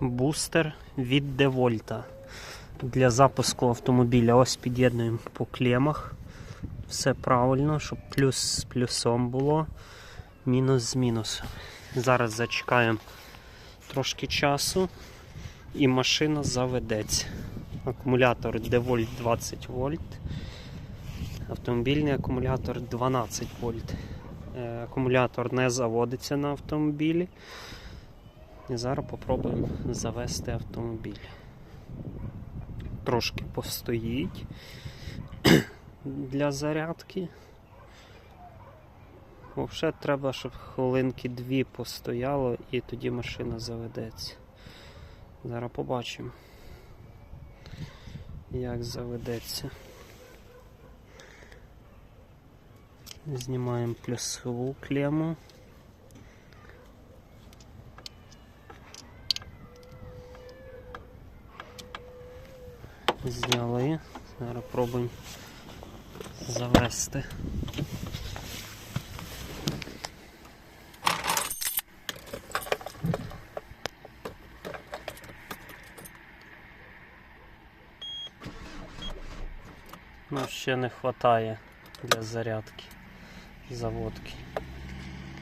бустер від Девольта для запуску автомобіля. Ось під'єднуємо по клемах. Все правильно, щоб плюс з плюсом було, мінус з мінусом. Зараз зачекаємо трошки часу і машина заведеться. Акумулятор Девольт 20 вольт. Автомобільний акумулятор 12 вольт. Е, Акумулятор не заводиться на автомобілі. І зараз попробуємо завести автомобіль. Трошки постоїть для зарядки. Взагалі треба, щоб хвилинки дві постояло і тоді машина заведеться. Зараз побачимо, як заведеться. Знімаємо плюсову клему. Зняли. Зараз пробуємо завести. Ну, ще не вистачає для зарядки, заводки.